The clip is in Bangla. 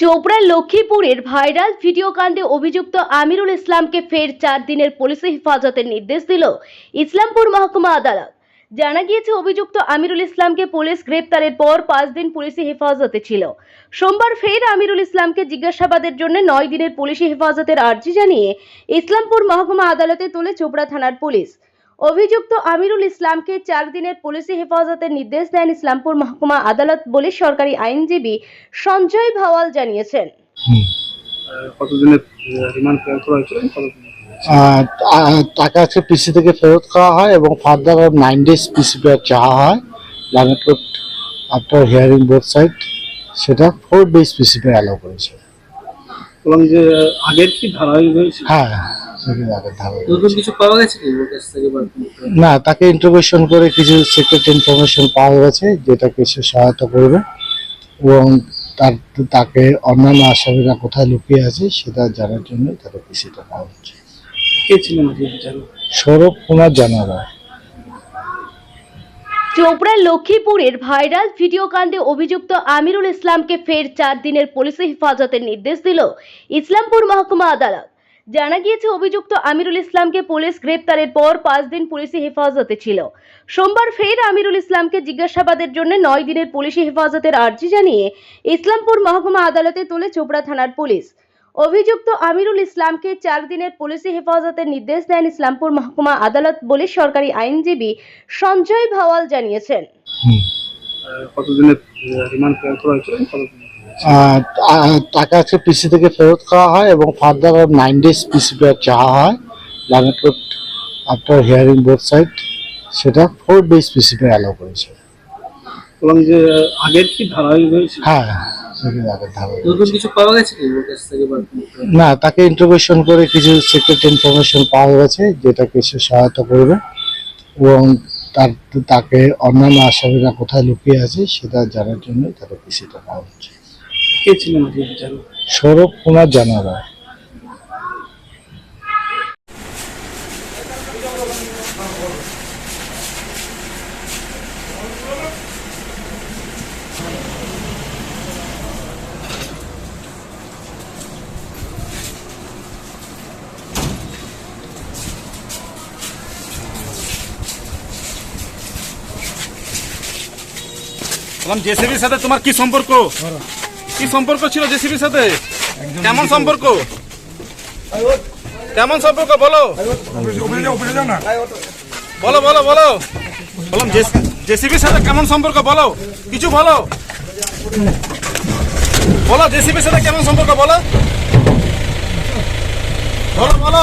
চোপড়ার লক্ষ্মীপুরের ভাইরাল ভিডিও কাণ্ডে অভিযুক্ত আমিরুল ইসলামকে ফের চার দিনের পুলিশি হেফাজতের নির্দেশ দিল ইসলামপুর মহকুমা আদালত। জানা গিয়েছে, অভিযুক্ত আমিরুল ইসলামকে পুলিশ গ্রেপ্তারের পর পাঁচ দিন পুলিশি হেফাজতে ছিল। সোমবার ফের আমিরুল ইসলামকে জিজ্ঞাসাবাদের জন্য নয় দিনের পুলিশি হেফাজতের আর্জি জানিয়ে ইসলামপুর মহকুমা আদালতে তোলে চোপড়া থানার পুলিশ। অভিযুক্ত আমিরুল ইসলামকে চার দিনের পুলিশি হেফাজতের নির্দেশ দেন ইসলামপুর মহকুমা আদালত বলে সরকারি আইনজীবী সঞ্জয় ভাওয়াল জানিয়েছেন। কতদিনের রিমান্ড করা হয়েছিল? টাকা আছে পিসি থেকে ফেরত করা হয় এবং further nine days PC prayer চাওয়া হয়। Learned court after hearing both side সেটা four days PC prayer allow করেছে। বললাম যে আগের কি ধারাবাহিক হ্যাঁ ধারা নতুন কিছু পাওয়া গেছে কি ওর কাছ থেকে না তাকে ইন্টারভেশন করে কিছু সিক্রেট ইনফরমেশন পাওয়া গেছে যেটা কিছু সহায়তা করবে। এবং তার তাকে অন্যান্য আসামিরা কোথায় লুকিয়ে আছে সেটা জানার জন্য তাকে পিসিটা পাওয়া হচ্ছে। কে ছিলেন সৌরভ কুমার জানা রায় চোপড়ার লক্ষ্মীপুরের ভাইরাল ভিডিও কাণ্ডে অভিযুক্ত আমিরুল ইসলামকে ফের চার দিনের পুলিশি হেফাজতের নির্দেশ দিল ইসলামপুর মহকুমা আদালত। জানা গিয়েছে অভিযুক্ত আমিরুল ইসলামকে পুলিশ গ্রেপ্তারের পর পাঁচ দিন পুলিশি হেফাজতে ছিল। সোমবার ফের আমিরুল ইসলামকে জিজ্ঞাসাবাদের জন্য নয় দিনের পুলিশি হেফাজতের আর্জি জানিয়ে ইসলামপুর মহকুমা আদালতে তোলে চোপড়া থানার পুলিশ। অভিযুক্ত আমিরুল ইসলামকে চার দিনের পুলিশি হেফাজতের নির্দেশ দেন ইসলামপুর মহকুমা আদালত বলে সরকারি আইনজীবী সঞ্জয় ভাওয়াল জানিয়েছেন। কতদিনের রিমান্ড করা হয়েছিল টাকা আছে পিসি থেকে ফেরত করা হয় এবং further nine days PC prayer চাওয়া হয়। Learned after hearing both side সেটা four days PC prayer allow করেছে। বললাম যে আগের কি ধারাবাহিক হয়েছে? হ্যাঁ বা না তাকে ইন্টারভেশন করে কিছু সিক্রেট ইনফরমেশন পাওয়া গেছে যেটা কিছু সহায়তা করবে। এবং তার তাকে অন্যান্য আসামিরা কোথায় লুকিয়ে আছে সেটা জানার জন্য তাকে পিসিটা পাওয়া হচ্ছে। কে ছিলেন আজকে সৌরভ কুমার জানা বললাম জেসিবির সাথে তোমার কি সম্পর্ক? কি সম্পর্ক ছিল জেসিবির সাথে? কেমন সম্পর্ক? কেমন সম্পর্ক বলো। বলো বলো বলো। বললাম জেসিবির সাথে কেমন সম্পর্ক বলো। কিছু বলো। বলো জেসিবির সাথে কেমন সম্পর্ক বলো। বলো বলো।